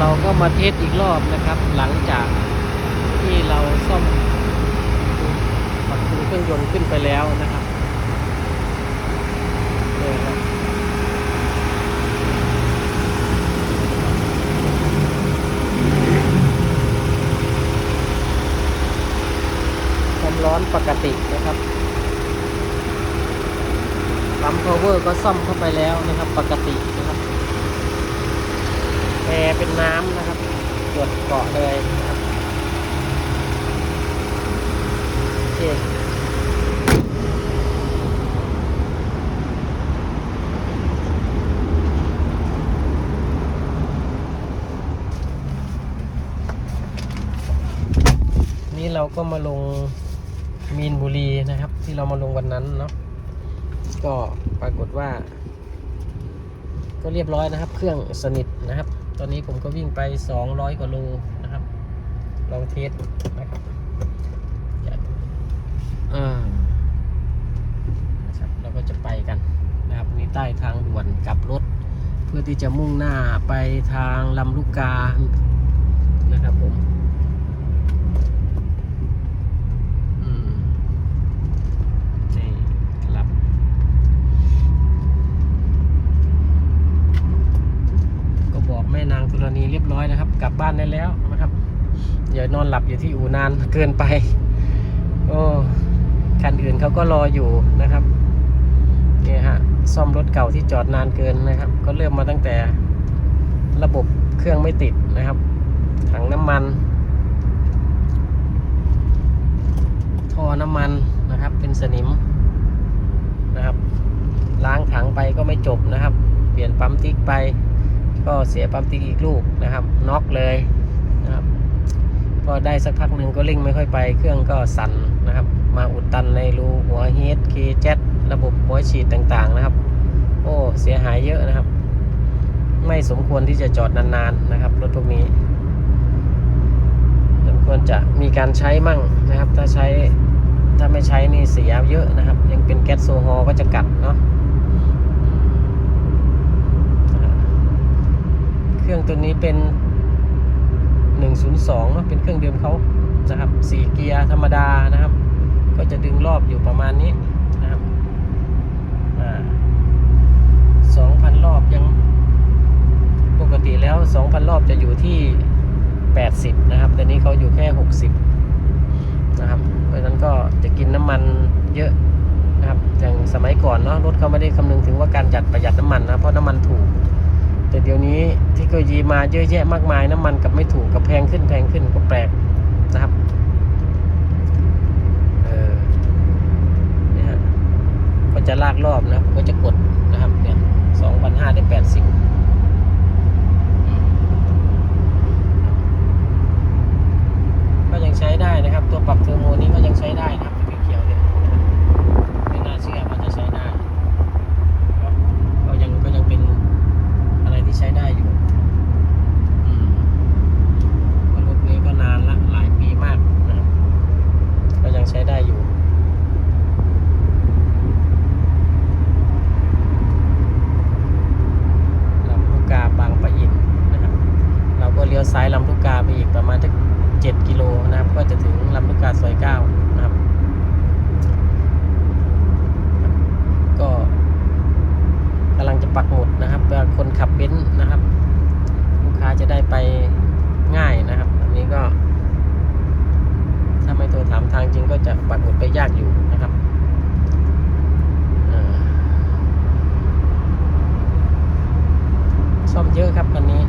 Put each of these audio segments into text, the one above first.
เราก็มาเทสอีกรอบนะครับ หลังจากที่เราซ่อมปรับปรุงเครื่องยนต์ขึ้นไปแล้วนะครับนี่ครับความร้อนปกตินะครับปั๊ม power ก็ซ่อมเข้าไปแล้วนะครับ ปกตินะ แอร์เป็นน้ำนะครับตรวจเกาะเลยนะครับโอเคนี่เราก็มาลงมีนบุรีนะครับ ที่เรามาลงวันนั้นเนาะก็ปรากฏว่า ก็เรียบร้อยนะครับ เครื่องสนิทนะครับ ตอนนี้ผมก็วิ่งไป 200 กว่าโลนะครับ ลองเทสนะครับอ่านะครับ เราก็จะไปกันนะครับนี่ใต้ทางด่วนกลับรถ เพื่อที่จะมุ่งหน้าไปทางลำลูกกานะครับผมอืมนี่ครับ ก็บอกแม่นางธรณีเรียบร้อยนะครับ กลับบ้านได้แล้วนะครับ ยนอนหลับอยู่ที่อู่นานเกินไป โอ้คันอื่นเขาก็รออยู่นะครับเนี่ยฮะซ่อมรถเก่าที่จอดนานเกินนะครับ ก็เริ่มมาตั้งแต่ระบบเครื่องไม่ติดนะครับถังน้ำมันท่อน้ำมันนะครับ เป็นสนิมนะครับ ล้างถังไปก็ไม่จบนะครับ เปลี่ยนปั๊มติ๊กไป ก็เสียปั๊มติ๊กอีกลูกนะครับน็อกเลย พอได้สักพักหนึ่งก็เร่งไม่ค่อยไป เครื่องก็สั่นนะครับ มาอุดตันในรูหัวเฮดเคเจ็ระบบหัวฉีดต่างๆนะครับ โอ้ เสียหายเยอะนะครับ ไม่สมควรที่จะจอดนานๆนะครับรถพวกนี้สมควรจะมีการใช้มั่งนะครับ ถ้าใช้ถ้าไม่ใช้นี่เสียเยอะนะครับ ยังเป็นแก๊สโซฮอล์ก็จะกัดเนาะเครื่องตัวนี้เป็น 102เนอะเป็นเครื่องเดิมเขานะครับ4เกียร์ธรรมดานะครับ ก็จะดึงรอบอยู่ประมาณนี้นะครับอ่า2,000รอบยังปกติแล้ว 2,000 รอบจะอยู่ที่ 80 นะครับแต่นี้เขาอยู่แค่ 60 นะครับ เพราะฉะนั้นก็จะกินน้ำมันเยอะนะครับอย่างสมัยก่อนเนาะรถเขาไม่ได้คำนึงถึงว่าการจัดประหยัดน้ำมันนะเพราะน้ำมันถูก แต่เดี๋ยวนี้เทคโนโลยีมาเยอะแยะมากมายน้ำมันกับไม่ถูกกับแพงขึ้นแพงขึ้นก็แปลกนะครับเออเนี่ยก็จะลากรอบนะก็จะกดนะครับเนี่ยสองพันห้าได้แปดสิบก็ยังใช้ได้นะครับ ตัวปรับเทอร์โมนี้ก็ยังใช้ได้นะครับตัวเขียวๆเนี่ยนะครับไม่น่าเชื่อว่าจะใช้ได้ก็ก็ยังก็ยังเป็น อะไรที่ใช้ได้อยู่อืมเพราะรถนี้ก็นานละ หลายปีมากนะครับ ก็ยังใช้ได้อยู่ ลำลูกกาบางปะอินนะครับ เราก็เลี้ยวซ้ายลำลูกกาไปอีกประมาณสักเจ็ดกิโลนะครับ ก็จะถึงลำลูกกาซอยเก้านะครับ ก็กำลังจะปักหมุดนะครับเพื่อคนขับเบนซ์นะครับ ลูกค้าจะได้ไปง่ายนะครับ อันนี้ก็ ถ้าไม่โทรถามทางจริงก็จะปักหมุดไปยากอยู่นะครับอ่าซ่อมเยอะครับคันนี้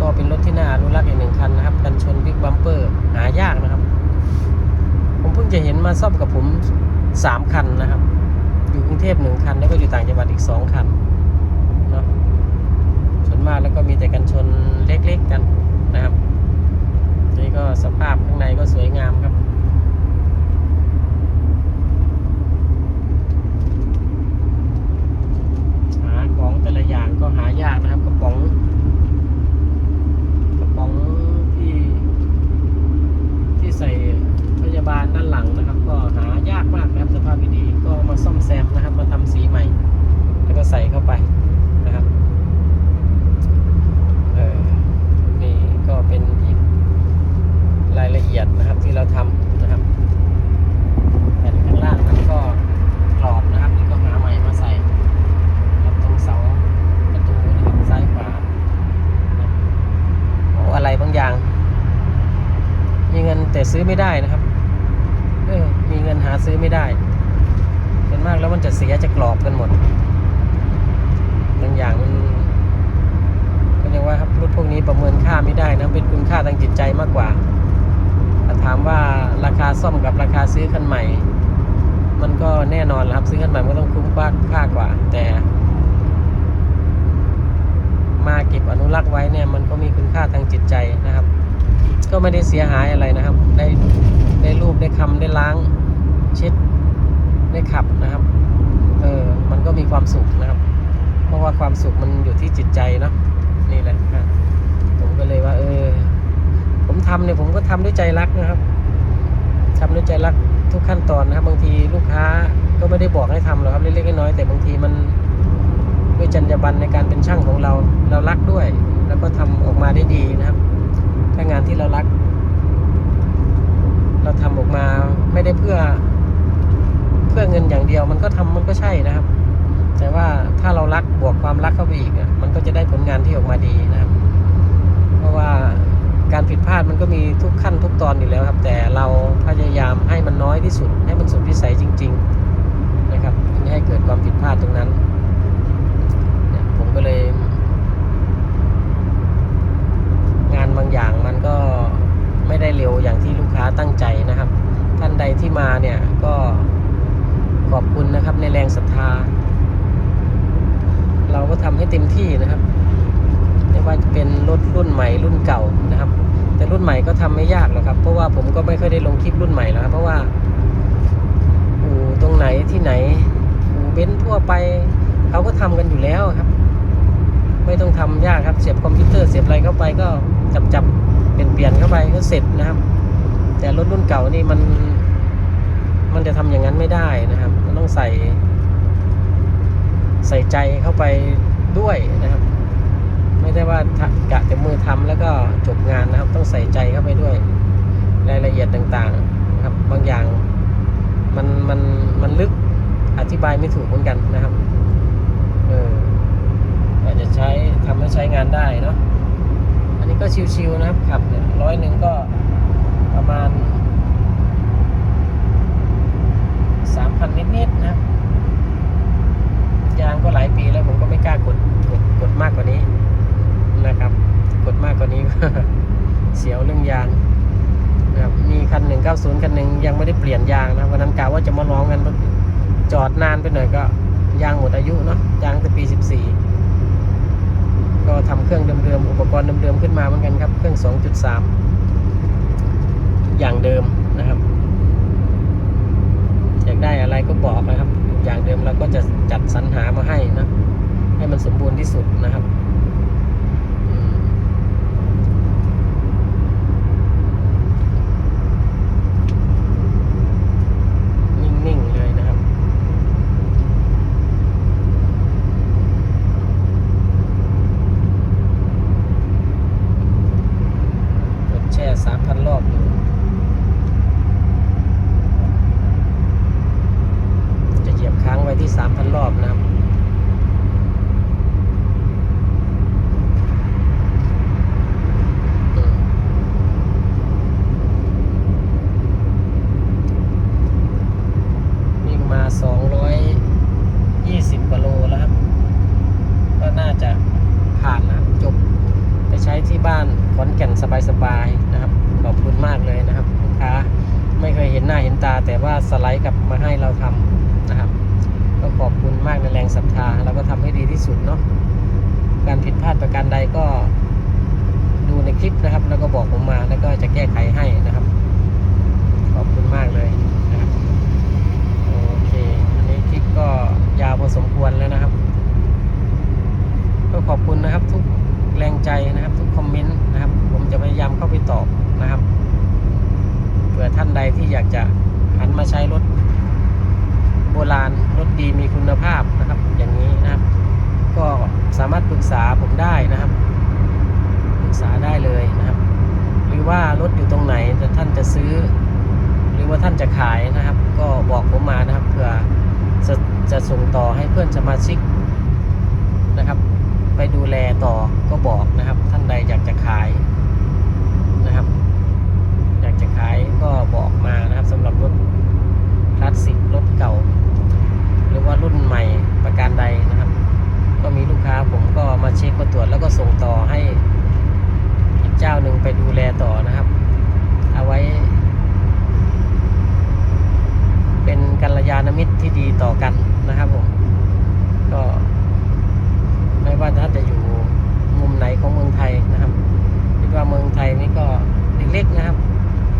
ก็เป็นรถที่น่าอนุรักษ์อีกหนึ่งคันนะครับ กันชนบิ๊กบัมเปอร์หายากนะครับ ผมเพิ่งจะเห็น มาซ่อมกับผมสามคันนะครับ อยู่กรุงเทพหนึ่งคัน แล้วก็อยู่ต่างจังหวัดอีกสองคันเนาะส่วนมากแล้วก็มีแต่กันชนเล็กๆกันนะครับ นี่ก็สภาพข้างในก็สวยงามครับ หาของแต่ละอย่างก็หายากนะครับกระป๋องกระป๋องที่ที่ใส่พยาบาลด้านหลังนะครับ ก็หายากมากนะครับสภาพดีๆก็มาซ่อมแซมนะครับ มาทำสีใหม่ แล้วก็ใส่เข้าไป แต่ซื้อไม่ได้นะครับ เออ มีเงินหาซื้อไม่ได้ส่วนมากแล้วมันจะเสียจะกรอบกันหมด บางอย่างมันก็เรียกว่าครับรถพวกนี้ประเมินค่าไม่ได้นะ เป็นคุณค่าทางจิตใจมากกว่า ถ้าถามว่าราคาซ่อมกับราซื้อคันใหม่ มันก็แน่นอนแหละครับซื้อคันใหม่มันก็ต้องคุ้มค่าค่ากว่า แต่ มาเก็บอนุรักษ์ไว้เนี่ย มันก็มีคุณค่าทางจิตใจนะครับ ก็ไม่ได้เสียหายอะไรนะครับ ได้ได้รูปได้คำได้ล้างเช็ดได้ขับนะครับเออมันก็มีความสุขนะครับ เพราะว่าความสุขมันอยู่ที่จิตใจเนาะนี่แหละครับผมก็เลยว่า เออ ผมทำเนี่ยผมก็ทำด้วยใจรักนะครับ ทำด้วยใจรักทุกขั้นตอนนะครับ บางทีลูกค้าก็ไม่ได้บอกให้ทำหรอกครับเล็กๆน้อยๆแต่บางทีมันด้วยจรรยาบรรณในการเป็นช่างของเราเรารักด้วย แล้วก็ทำออกมาได้ดีนะครับ ถ้างานที่เรารัก เราทำออกมาไม่ได้เพื่อเพื่อเงินอย่างเดียว มันก็ทำมันก็ใช่นะครับ แต่ว่าถ้าเรารักบวกความรักเข้าไปอีกมันก็จะได้ผลงานที่ออกมาดีนะครับ เพราะว่า การผิดพลาดมันก็มีทุกขั้นทุกตอนอยู่แล้วครับ แต่เราพยายามให้มันน้อยที่สุด ให้มันสุดวิสัยจริง ๆนะครับไม่ให้เกิดความผิดพลาดตรงนั้นเนี่ยผมก็เลย งานบางอย่างมันก็ไม่ได้เร็วอย่างที่ลูกค้าตั้งใจนะครับ ท่านใดที่มาเนี่ยก็ขอบคุณนะครับในแรงศรัทธา เราก็ทำให้เต็มที่นะครับ ว่าจะเป็นรถรุ่นใหม่รุ่นเก่านะครับ แต่รุ่นใหม่ก็ทำไม่ยากหรอกครับ เพราะว่าผมก็ไม่ค่อยได้ลงคลิปรุ่นใหม่แล้วครับเพราะว่าอู่ตรงไหนที่ไหนอู่เบนซ์ทั่วไปเขาก็ทำกันอยู่แล้วครับ ไม่ต้องทำยากครับเสียบคอมพิวเตอร์เสียบอะไรเข้าไปก็จับจับเปลี่ยนเปลี่ยนเข้าไปก็เสร็จนะครับ แต่รถรุ่นเก่านี่มัน มันจะทำอย่างนั้นไม่ได้นะครับ มันต้องใส่ ใส่ใจเข้าไปด้วยนะครับ ไม่ได้ว่าทะกะแต่มือทำแล้วก็จบงานนะครับ ต้องใส่ใจเข้าไปด้วยรายละเอียดต่างๆนะครับ บางอย่างมันมันมันลึกอธิบายไม่ถูกเหมือนกันนะครับเอออาจจะใช้ทำให้ใช้งานได้เนาะอันนี้ก็ชิวๆนะครับขับเนี่ยร้อยหนึ่งก็ประมาณสามพันนิดๆนะครับยางก็หลายปีแล้วผมก็ไม่กล้ากดกดกดมากกว่านี้ นะครับ กดมากกว่านี้เสียวเรื่องยางนะครับมีคันหนึ่งเก้าศูนย์คันหนึ่งยังไม่ได้เปลี่ยนยางนะวันนั้นกะว่าจะมาลองกันจอดนานไปหน่อยก็ยางหมดอายุเนาะยางแต่ปีสิบสี่ก็ทำเครื่องเดิมๆอุปกรณ์เดิมๆขึ้นมาเหมือนกันครับ เครื่องสองจุดสามอย่างเดิมนะครับอยากได้อะไรก็บอกนะครับ อย่างเดิมเราก็จะจัดสรรหามาให้นะให้มันสมบูรณ์ที่สุดนะครับอืมนิ่ง ๆ เลยนะครับ กดแช่สามพันรอบอยู่ จะเหยียบค้างไว้ที่ 3,000 รอบนะครับ วิ่งมา 220กว่าโลแล้วครับ ก็น่าจะผ่านนะครับ จบ ไปใช้ที่บ้านขอนแก่นส บายๆนะครับ ขอบคุณมากเลยนะครับลูกค้าไม่เคยเห็นหน้าเห็นตา แต่ว่าสไลด์กลับมาให้เราทำนะครับ ก็ขอบคุณมากในแรงศรัทธาเราก็ทำให้ดีที่สุดเนาะการผิดพลาดประการใดก็ดูในคลิปนะครับ แล้วก็บอกผมมาแล้วก็จะแก้ไขให้นะครับ ขอบคุณมากเลยนะครับโอเค อันนี้คลิปก็ยาวพอสมควรแล้วนะครับ ก็ขอบคุณนะครับ ทุกแรงใจนะครับ ทุกคอมเมนต์นะครับ ผมจะพยายามเข้าไปตอบนะครับ เผื่อท่านใดที่อยากจะหันมาใช้รถโบราณรถดีมีคุณภาพนะครับ อย่างนี้นะครับ ก็สามารถปรึกษาผมได้นะครับปรึกษาได้เลยนะครับ หรือ ว่ารถอยู่ตรงไหนแต่ท่านจะซื้อ หรือว่าท่านจะขายนะครับ ก็บอกผมมานะครับเผื่อจะจะส่งต่อให้เพื่อนสมาชิกนะครับ ไปดูแลต่อก็บอกนะครับ ท่านใดอยากจะขายนะครับ อยากจะขายก็บอกมานะครับสำหรับรถคลาสสิกรถเก่า หรือว่ารุ่นใหม่ประการใดนะครับ ก็มีลูกค้าผมก็มาเช็คมาตรวจแล้วก็ส่งต่อให้อีกเจ้าหนึ่งไปดูแลต่อนะครับ เอาไว้ เป็นกัลยาณมิตรที่ดีต่อกันนะครับผม ก็ ไม่ว่าท่านจะอยู่มุมไหนของเมืองไทยนะครับคิดว่าเมืองไทยนี่ก็เล็กๆนะครับ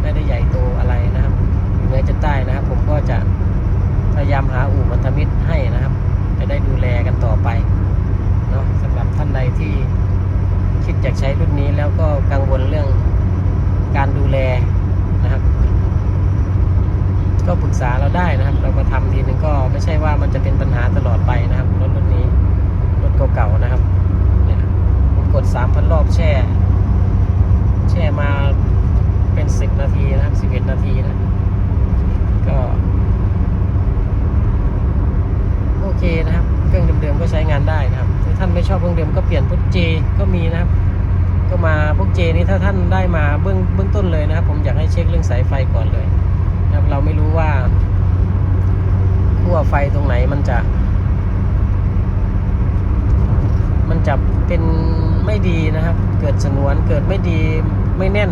ไม่ได้ใหญ่โตอะไรนะครับอยู่เหนือจะใต้นะครับ ผมก็จะพยายามหาอู่พันธมิตรให้นะครับ จะได้ดูแลกันต่อไปเนาะสำหรับท่านใดที่คิดอยาก ใช้รุ่นนี้แล้วก็กังวลเรื่องการดูแลนะครับ ก็ปรึกษาเราได้นะครับ เรามาทำทีนึงก็ไม่ใช่ว่ามันจะเป็นปัญหาตลอดไปนะครับรถรุ่นนี้รถเก่าๆนะครับเนี่ยผมกดสามพันรอบแช่ แช่มาเป็นสิบนาทีนะครับสิบเอ็ดนาทีนะก็โอเคนะครับ เครื่องเดิมๆก็ใช้งานได้นะครับถ้าท่านไม่ชอบเครื่องเดิมก็เปลี่ยนพวกเจก็มีนะครับ ก็มาพวกเจนี้ถ้าท่านได้มาเบื้องเบื้องต้นเลยนะครับ ผมอยากให้เช็คเรื่องสายไฟก่อนเลยนะครับเราไม่รู้ว่าขั้วไฟตรงไหนมันจะ มันจะเป็นไม่ดีนะครับ เกิดสนวนเกิดไม่ดีไม่แน่น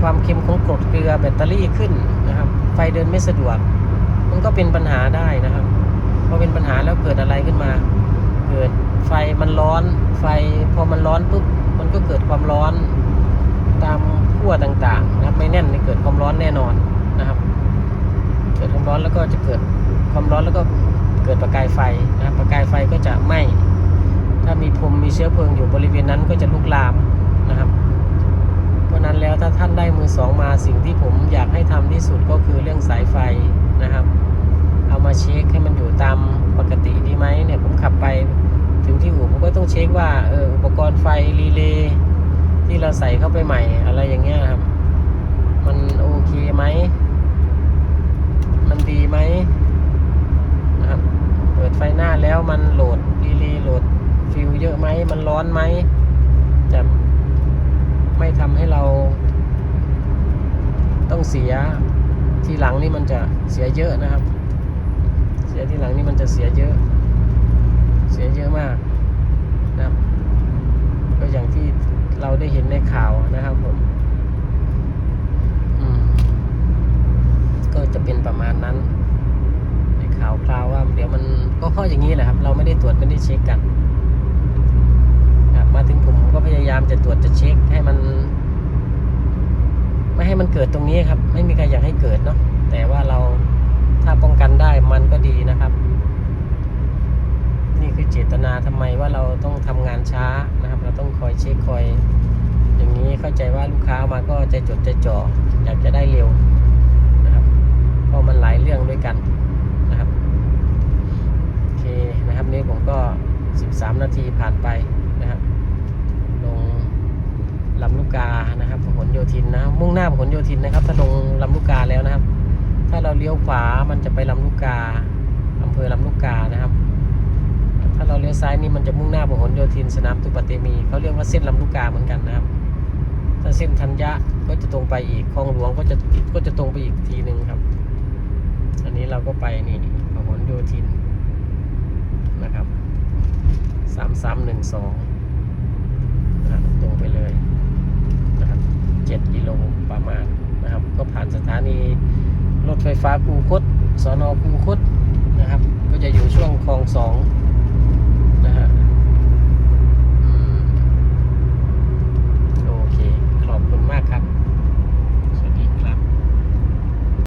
ความเค็มของกรดเกลือแบตเตอรี่ขึ้นนะครับ ไฟเดินไม่สะดวก มันก็เป็นปัญหาได้นะครับพอเป็นปัญหาแล้วเกิดอะไรขึ้นมา เกิด ไฟมันร้อน ไฟพอมันร้อนปุ๊บมันก็เกิดความร้อนตามขั้วต่างๆนะครับไม่แน่นนี่เกิดความร้อนแน่นอนนะครับ เกิดความร้อนแล้วก็จะเกิดความร้อนแล้วก็เกิดประกายไฟนะครับประกายไฟก็จะไหม้ถ้ามีพรมมีเชื้อเพลิงอยู่บริเวณนั้นก็จะลุกลามนะครับ เพราะนั้นแล้วถ้าท่านได้มือสองมาสิ่งที่ผมอยากให้ทำที่สุดก็คือเรื่องสายไฟนะครับ เอามาเช็คให้มันอยู่ตามปกติดีไหมเนี่ยผมขับไป ถึงที่อู่ผมก็ต้องเช็คว่าเอออุปกรณ์ไฟรีเลย์ที่เราใส่เข้าไปใหม่อะไรอย่างเงี้ยครับ มันโอเคไหม มันดีไหมนะครับ เปิดไฟหน้าแล้วมันโหลดรีเลย์โหลดฟิวเยอะไหม มันร้อนไหม จะไม่ทำให้เรา ต้องเสียทีหลังนี่มันจะเสียเยอะนะครับ เสียทีหลังนี่มันจะเสียเยอะ เสียเยอะมากนะครับ ก็อย่างที่เราได้เห็นในข่าวนะครับผมอืมก็จะเป็นประมาณนั้น ในข่าวคราวว่า เดี๋ยวมันก็ข้ออย่างนี้แหละครับ เราไม่ได้ตรวจไม่ได้เช็คกันครับมาถึงผมก็พยายามจะตรวจจะเช็คให้มัน ไม่ให้มันเกิดตรงนี้ครับ ไม่มีใครอยากให้เกิดเนาะแต่ว่าเราถ้าป้องกันได้มันก็ดีนะครับ นี่คือเจตนาทำไมว่าเราต้องทำงานช้านะครับ เราต้องคอยเช็คคอย อย่างนี้เข้าใจว่าลูกค้ามาก็ใจจดใจจ่ออยากจะได้เร็วนะครับเพราะมันหลายเรื่องด้วยกันนะครับโอเคนะครับนี่ผมก็ 13 นาทีผ่านไปนะครับลงลำลูกกานะครับพหลโยธินนะมุ่งหน้าพหลโยธินนะครับถ้าลงลำลูกกาแล้วนะครับ ถ้าเราเลี้ยวขวามันจะไปลำลูกกาอำเภอลำลูกกานะครับ ถ้าเราเลี้ยวซ้ายนี่มันจะมุ่งหน้าพหลโยธินสนามตุปเตมีเขาเรียกว่าเส้นลำลูกกาเหมือนกันนะครับ ถ้าเส้นธัญญะก็จะตรงไปอีกคลองหลวงก็จะก็จะตรงไปอีกทีหนึ่งครับ อันนี้เราก็ไปนี่พหลโยธินนะครับสามสามหนึ่งสองนะครับตรงไปเลยนะครับเจ็ดกิโลประมาณนะครับ ก็ผ่านสถานีรถไฟฟ้าคูคตสอนอคูคตนะครับ ก็จะอยู่ช่วงคลองสอง